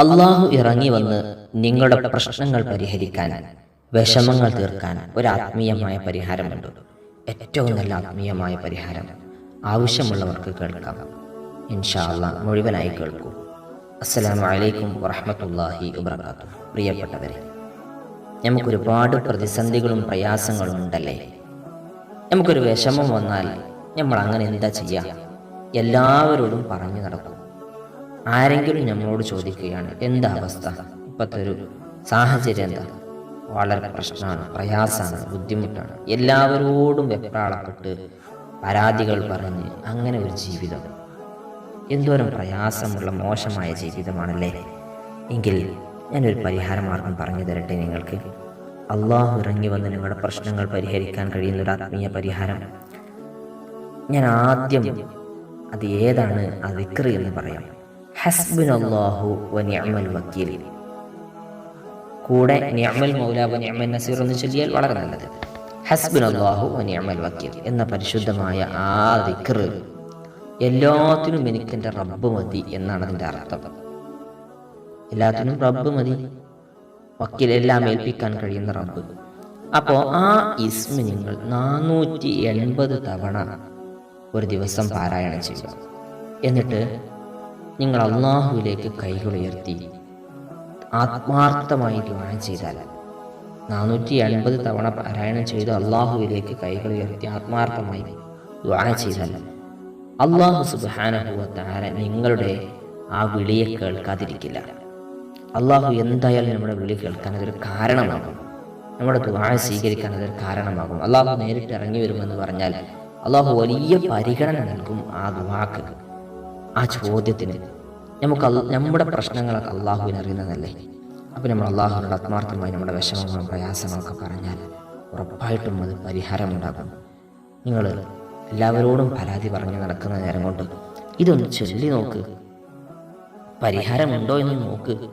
അള്ളാഹു ഇറങ്ങി വന്ന് നിങ്ങളുടെ പ്രശ്നങ്ങൾ പരിഹരിക്കാൻ വിഷമങ്ങൾ തീർക്കാൻ ഒരു ആത്മീയമായ പരിഹാരമുണ്ട്. ഏറ്റവും നല്ല ആത്മീയമായ പരിഹാരം ആവശ്യമുള്ളവർക്ക് കേൾക്കാം. ഇൻഷാ മുഴുവനായി കേൾക്കൂ. അസ്സലാമു വലൈക്കും വറഹമത്തല്ലാഹി വബറകാതുഹു. പ്രിയപ്പെട്ടവരെ നമുക്കൊരുപാട് പ്രതിസന്ധികളും പ്രയാസങ്ങളും ഉണ്ടല്ലേ? നമുക്കൊരു വിഷമം വന്നാൽ നമ്മൾ അങ്ങനെ എന്താ ചെയ്യുക എല്ലാവരോടും പറഞ്ഞു നടക്കും. ആരെങ്കിലും നമ്മളോട് ചോദിക്കുകയാണ് എന്താ അവസ്ഥ? ഇപ്പോഴത്തെ ഒരു സാഹചര്യം എന്താ? വളരെ പ്രശ്നമാണ് പ്രയാസമാണ് ബുദ്ധിമുട്ടാണ്. എല്ലാവരോടും വെപ്രാളപ്പെട്ട് പരാതികൾ പറഞ്ഞ് അങ്ങനെ ഒരു ജീവിതം. എന്തോരം പ്രയാസമുള്ള മോശമായ ജീവിതമാണല്ലേ? എങ്കിൽ ഞാനൊരു പരിഹാരമാർഗം പറഞ്ഞു തരട്ടെ നിങ്ങൾക്ക്. അള്ളാഹു ഇറങ്ങി വന്ന് നിങ്ങളുടെ പ്രശ്നങ്ങൾ പരിഹരിക്കാൻ കഴിയുന്ന ഒരു ആത്മീയ പരിഹാരം. ഞാൻ ആദ്യം അത് ഏതാണ്? ആ വിക്രി എന്ന് പറയാം. ഹസ്ബിൻ അള്ളാഹു വ കൂടെ വ ചൊല്ലിയാൽ വളരെ നല്ലത്. ഹസ്ബിനല്ലാഹു വ എന്ന പരിശുദ്ധമായ ആ ദിക്ർ എല്ലാത്തിനും എനിക്ക് റബ്ബ് മതി എന്നാണ് അതിന്റെ അർത്ഥം. എല്ലാത്തിനും റബ്ബ് മതി. വക്കീലെല്ലാം ഏൽപ്പിക്കാൻ കഴിയുന്ന റബ്ബ്. അപ്പോൾ ആ ഇസ്മ നിങ്ങൾ നാനൂറ്റി എൺപത് തവണ ഒരു ദിവസം പാരായണം ചെയ്യുക. എന്നിട്ട് നിങ്ങൾ അള്ളാഹുവിലേക്ക് കൈകളുയർത്തി ആത്മാർത്ഥമായി ദ്വാന ചെയ്താൽ. നാനൂറ്റി എൺപത് തവണ പാരായണം ചെയ്ത് അള്ളാഹുവിലേക്ക് കൈകൾ ഉയർത്തി ആത്മാർത്ഥമായി ദ്വാന ചെയ്താൽ അള്ളാഹു സുബാനഹുവത്താര നിങ്ങളുടെ ആ വിളിയെ കേൾക്കാതിരിക്കില്ല. അള്ളാഹു എന്തായാലും നമ്മുടെ വിളി കേൾക്കാൻ അതൊരു കാരണമാകും. നമ്മുടെ ദുആ സ്വീകരിക്കാൻ അതൊരു കാരണമാകും. അള്ളാഹു നേരിട്ട് ഇറങ്ങി വരുമെന്ന് പറഞ്ഞാൽ അള്ളാഹു വലിയ പരിഗണന നൽകും ആ ദുആക്ക് ആ ചോദ്യത്തിന് നമുക്ക് നമ്മുടെ പ്രശ്നങ്ങളൊക്കെ അള്ളാഹുവിന് അറിയുന്നതല്ലേ? അപ്പം നമ്മൾ അള്ളാഹുവിനോട് ആത്മാർത്ഥമായി നമ്മുടെ വിഷമങ്ങളും പ്രയാസങ്ങളൊക്കെ പറഞ്ഞാൽ ഉറപ്പായിട്ടും അത് പരിഹാരമുണ്ടാകും. നിങ്ങൾ എല്ലാവരോടും പരാതി പറഞ്ഞ് നടക്കുന്ന നേരം കൊണ്ട് ഇതൊന്ന് ചൊല്ലി നോക്ക്. പരിഹാരമുണ്ടോ എന്ന് നോക്ക്.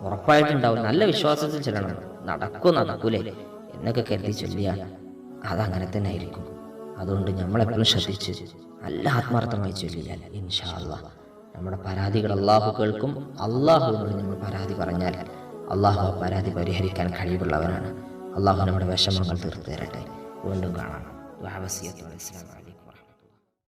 ഉറപ്പായിട്ടുണ്ടാവും. നല്ല വിശ്വാസത്തിൽ ചെല്ലണം. നടക്കോ നടക്കൂലേ എന്നൊക്കെ കരുതി ചൊല്ലിയാൽ അതങ്ങനെ തന്നെ ആയിരിക്കും. അതുകൊണ്ട് നമ്മളെപ്പോഴും ശ്രദ്ധിച്ച് നല്ല ആത്മാർത്ഥമായി ചൊല്ലിയാൽ ഇൻഷാ നമ്മുടെ പരാതികൾ അള്ളാഹു കേൾക്കും. അള്ളാഹുവിനോട് നമ്മൾ പരാതി പറഞ്ഞാൽ അള്ളാഹു ആ പരാതി പരിഹരിക്കാൻ കഴിവുള്ളവനാണ്. അള്ളാഹു നമ്മുടെ വിഷമങ്ങൾ തീർത്തു തരട്ടെ. വീണ്ടും കാണാം. വഹവസിയത്തോടെ ഇസ്ലാം.